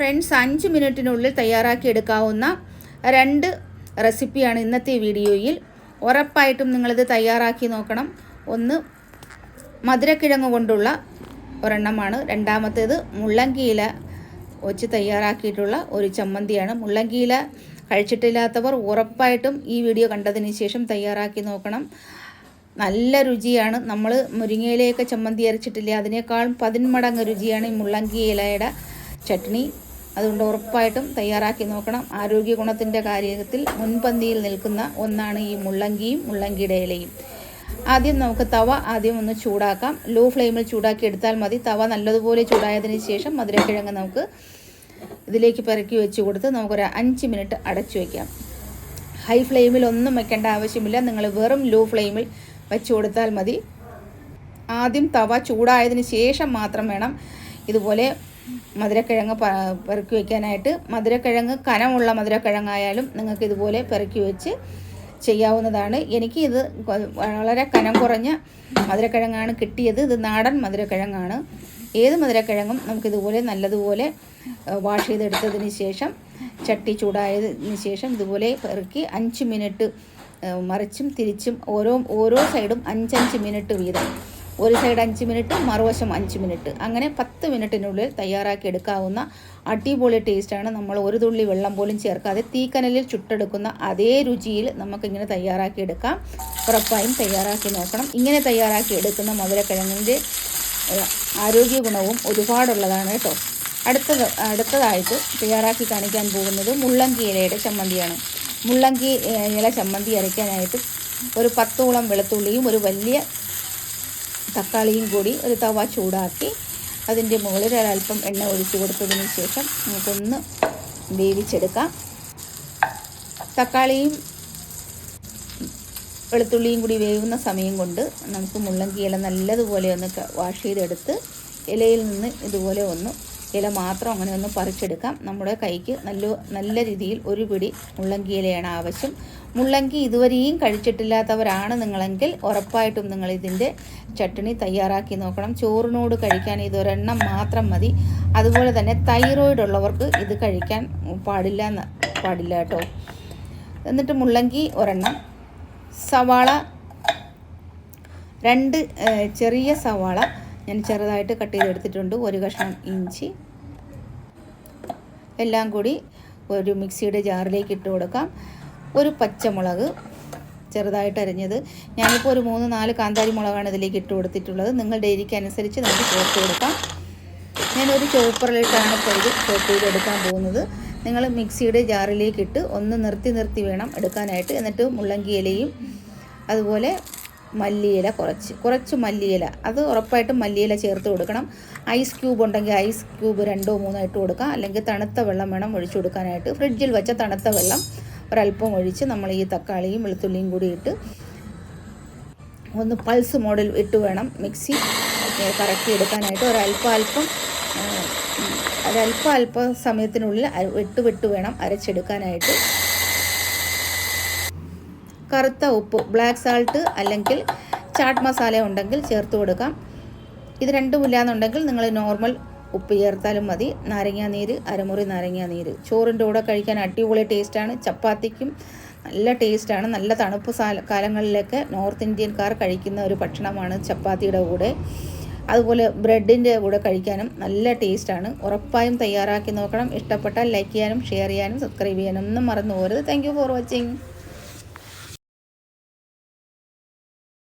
Friends അഞ്ച് മിനിറ്റിനുള്ളിൽ തയ്യാറാക്കി എടുക്കാവുന്ന രണ്ട് റെസിപ്പിയാണ് ഇന്നത്തെ വീഡിയോയിൽ. ഉറപ്പായിട്ടും നിങ്ങളിത് തയ്യാറാക്കി നോക്കണം. ഒന്ന് മധുരക്കിഴങ്ങ് കൊണ്ടുള്ള ഒരെണ്ണമാണ്. രണ്ടാമത്തേത് മുള്ളങ്കിയില വെച്ച് തയ്യാറാക്കിയിട്ടുള്ള ഒരു ചമ്മന്തിയാണ്. മുള്ളങ്കിയില കഴിച്ചിട്ടില്ലാത്തവർ ഉറപ്പായിട്ടും ഈ വീഡിയോ കണ്ടതിന് ശേഷം തയ്യാറാക്കി നോക്കണം. നല്ല രുചിയാണ്. നമ്മൾ മുരിങ്ങയിലയൊക്കെ ചമ്മന്തി അരച്ചിട്ടില്ല അതിനേക്കാളും പതിന്മടങ്ങ് രുചിയാണ് ഈ മുള്ളങ്കി ഇലയുടെ ചട്നി. അതുകൊണ്ട് ഉറപ്പായിട്ടും തയ്യാറാക്കി നോക്കണം. ആരോഗ്യ ഗുണത്തിന്റെ കാര്യത്തിൽ മുൻപന്തിയിൽ നിൽക്കുന്ന ഒന്നാണ് ഈ മുള്ളങ്കിയും മുള്ളങ്കിയുടെ ഇലയും. ആദ്യം നമുക്ക് തവ ആദ്യം ഒന്ന് ചൂടാക്കാം. ലോ ഫ്ലെയിമിൽ ചൂടാക്കി എടുത്താൽ മതി. തവ നല്ലതുപോലെ ചൂടായതിന് ശേഷം മധുരക്കിഴങ്ങ് നമുക്ക് ഇതിലേക്ക് പെറുക്കി വെച്ച് കൊടുത്ത് നമുക്കൊരു അഞ്ച് മിനിറ്റ് അടച്ചു വയ്ക്കാം ഹൈ ഫ്ലെയിമിൽ ഒന്നും വെക്കേണ്ട ആവശ്യമില്ല. നിങ്ങൾ വെറും ലോ ഫ്ലെയിമിൽ വെച്ച് കൊടുത്താൽ മതി. ആദ്യം തവ ചൂടായതിന് ശേഷം മാത്രം വേണം ഇതുപോലെ മധുരക്കിഴങ്ങ് പെറുക്കി വയ്ക്കാനായിട്ട് മധുരക്കിഴങ്ങ് കനമുള്ള മധുരക്കിഴങ്ങായാലും നിങ്ങൾക്ക് ഇതുപോലെ പെറുക്കി വെച്ച് ചെയ്യാവുന്നതാണ്. എനിക്ക് ഇത് വളരെ കനം കുറഞ്ഞ മധുരക്കിഴങ്ങാണ് കിട്ടിയത്. ഇത് നാടൻ മധുരക്കിഴങ്ങാണ്. ഏത് മധുരക്കിഴങ്ങും നമുക്കിതുപോലെ നല്ലതുപോലെ വാഷ് ചെയ്തെടുത്തതിന് ശേഷം ചട്ടി ചൂടായതിന് ശേഷം ഇതുപോലെ പെറുക്കി അഞ്ച് മിനിറ്റ് മറിച്ചും തിരിച്ചും ഓരോ ഓരോ സൈഡും അഞ്ചഞ്ച് മിനിറ്റ് വീതം ഒരു സൈഡ് അഞ്ച് മിനിറ്റ് മറുവശം അഞ്ച് മിനിറ്റ് അങ്ങനെ പത്ത് മിനിറ്റിനുള്ളിൽ തയ്യാറാക്കി എടുക്കാവുന്ന അടിപൊളി ടേസ്റ്റാണ് നമ്മൾ ഒരു തുള്ളി വെള്ളം പോലും ചേർക്കാതെ തീക്കനലിൽ ചുട്ടെടുക്കുന്ന അതേ രുചിയിൽ നമുക്കിങ്ങനെ തയ്യാറാക്കി എടുക്കാം. ഉറപ്പായും തയ്യാറാക്കി നോക്കണം. ഇങ്ങനെ തയ്യാറാക്കി എടുക്കുന്ന മധുരക്കിഴങ്ങിന്റെ ആരോഗ്യ ഗുണവും ഒരുപാടുള്ളതാണ് കേട്ടോ അടുത്തത് അടുത്തതായിട്ട് തയ്യാറാക്കി കാണിക്കാൻ പോകുന്നത് മുള്ളങ്കി ഇലയുടെ ചമ്മന്തിയാണ്. മുള്ളങ്കി ഇല ചമ്മന്തി അരയ്ക്കാനായിട്ട് ഒരു പത്തോളം വെളുത്തുള്ളിയും ഒരു വലിയ തക്കാളിയും കൂടി ഒരു തവ ചൂടാക്കി അതിന്റെ മുകളിൽ ഒരല്പം എണ്ണ ഒഴിച്ചു കൊടുത്തതിന് ശേഷം നമുക്കൊന്ന് വേവിച്ചെടുക്കാം. തക്കാളിയും വെളുത്തുള്ളിയും കൂടി വേവുന്ന സമയം കൊണ്ട് നമുക്ക് മുള്ളങ്കി ഇല നല്ലതുപോലെ ഒന്ന് വാഷ് ചെയ്തെടുത്ത് ഇലയിൽ നിന്ന് ഇതുപോലെ ഒന്ന് ഇല മാത്രം അങ്ങനെ ഒന്ന് പറിച്ചെടുക്കാം. നമ്മുടെ കൈക്ക് നല്ല നല്ല രീതിയിൽ ഒരു പിടി മുള്ളങ്കി ഇലയാണ് ആവശ്യം. മുള്ളങ്കി ഇതുവരെയും കഴിച്ചിട്ടില്ലാത്തവരാണ് നിങ്ങളെങ്കിൽ ഉറപ്പായിട്ടും നിങ്ങൾ ഇതിന്റെ ചട്ടണി തയ്യാറാക്കി നോക്കണം. ചോറിനോട് കഴിക്കാൻ ഇതൊരെണ്ണം മാത്രം മതി. അതുപോലെ തന്നെ തൈറോയിഡ് ഉള്ളവർക്ക് ഇത് കഴിക്കാൻ പാടില്ല പാടില്ല കേട്ടോ. എന്നിട്ട് മുള്ളങ്കി ഒരെണ്ണം. സവാള രണ്ട് ചെറിയ സവാള ഞാൻ ചെറുതായിട്ട് കട്ട് ചെയ്തെടുത്തിട്ടുണ്ട്. ഒരു കഷ്ണം ഇഞ്ചി. എല്ലാം കൂടി ഒരു മിക്സിയുടെ ജാറിലേക്ക് ഇട്ട് കൊടുക്കാം. ഒരു പച്ചമുളക് ചെറുതായിട്ട് അരിഞ്ഞത്. ഞാനിപ്പോൾ ഒരു മൂന്ന് നാല് കാന്താരി മുളകാണ് ഇതിലേക്ക് ഇട്ട് കൊടുത്തിട്ടുള്ളത്. നിങ്ങളുടെ എരിക്കനുസരിച്ച് നമുക്ക് ചേർത്ത് കൊടുക്കാം. ഞാനൊരു ചോപ്പറിലിട്ടാണ് ഇപ്പോൾ ഇത് ചോപ്പ് ചെയ്തെടുക്കാൻ പോകുന്നത്. നിങ്ങൾ മിക്സിയുടെ ജാറിലേക്ക് ഇട്ട് ഒന്ന് നിർത്തി നിർത്തി വേണം എടുക്കാനായിട്ട്. എന്നിട്ട് മുള്ളങ്കി ഇലയും അതുപോലെ മല്ലിയില കുറച്ച്. കുറച്ച് മല്ലിയില. അത് ഉറപ്പായിട്ടും മല്ലിയില ചേർത്ത് കൊടുക്കണം. ഐസ് ക്യൂബ് ഉണ്ടെങ്കിൽ ഐസ് ക്യൂബ് രണ്ടോ മൂന്നോ ഇട്ട് കൊടുക്കാം. അല്ലെങ്കിൽ തണുത്ത വെള്ളം വേണം ഒഴിച്ചു കൊടുക്കാനായിട്ട്. ഫ്രിഡ്ജിൽ വെച്ച തണുത്ത വെള്ളം ഒരല്പം ഒഴിച്ച് നമ്മൾ ഈ തക്കാളിയും വെളുത്തുള്ളിയും കൂടി ഇട്ട് ഒന്ന് പൾസ് മോഡിൽ ഇട്ട് വേണം മിക്സി കറക്കി എടുക്കാനായിട്ട്. ഒരല്പം അല്പം ഒരല്പം അല്പം സമയത്തിനുള്ളിൽ വിട്ട് വിട്ട് വേണം അരച്ചെടുക്കാനായിട്ട്. കറുത്ത ഉപ്പ് ബ്ലാക്ക് സാൾട്ട് അല്ലെങ്കിൽ ചാട്ട് മസാല ഉണ്ടെങ്കിൽ ചേർത്ത് കൊടുക്കാം. ഇത് രണ്ടും ഇല്ലാന്നുണ്ടെങ്കിൽ നിങ്ങൾ നോർമൽ ഉപ്പ് ചേർത്താലും മതി. നാരങ്ങാ നീര് അരമുറി നാരങ്ങാ നീര് ചോറിന്റെ കൂടെ കഴിക്കാൻ അടിപൊളി ടേസ്റ്റാണ്. ചപ്പാത്തിക്കും നല്ല ടേസ്റ്റാണ്. നല്ല തണുപ്പ് കാലങ്ങളിലൊക്കെ നോർത്ത് ഇന്ത്യൻകാർ കഴിക്കുന്ന ഒരു ഭക്ഷണമാണ് ചപ്പാത്തിയുടെ കൂടെ. അതുപോലെ ബ്രെഡിന്റെ കൂടെ കഴിക്കാനും നല്ല ടേസ്റ്റാണ്. ഉറപ്പായും തയ്യാറാക്കി നോക്കണം. ഇഷ്ടപ്പെട്ടാൽ ലൈക്ക് ചെയ്യാനും ഷെയർ ചെയ്യാനും സബ്സ്ക്രൈബ് ചെയ്യാനും ഒന്നും മറന്നു പോകരുത്. Thank for watching.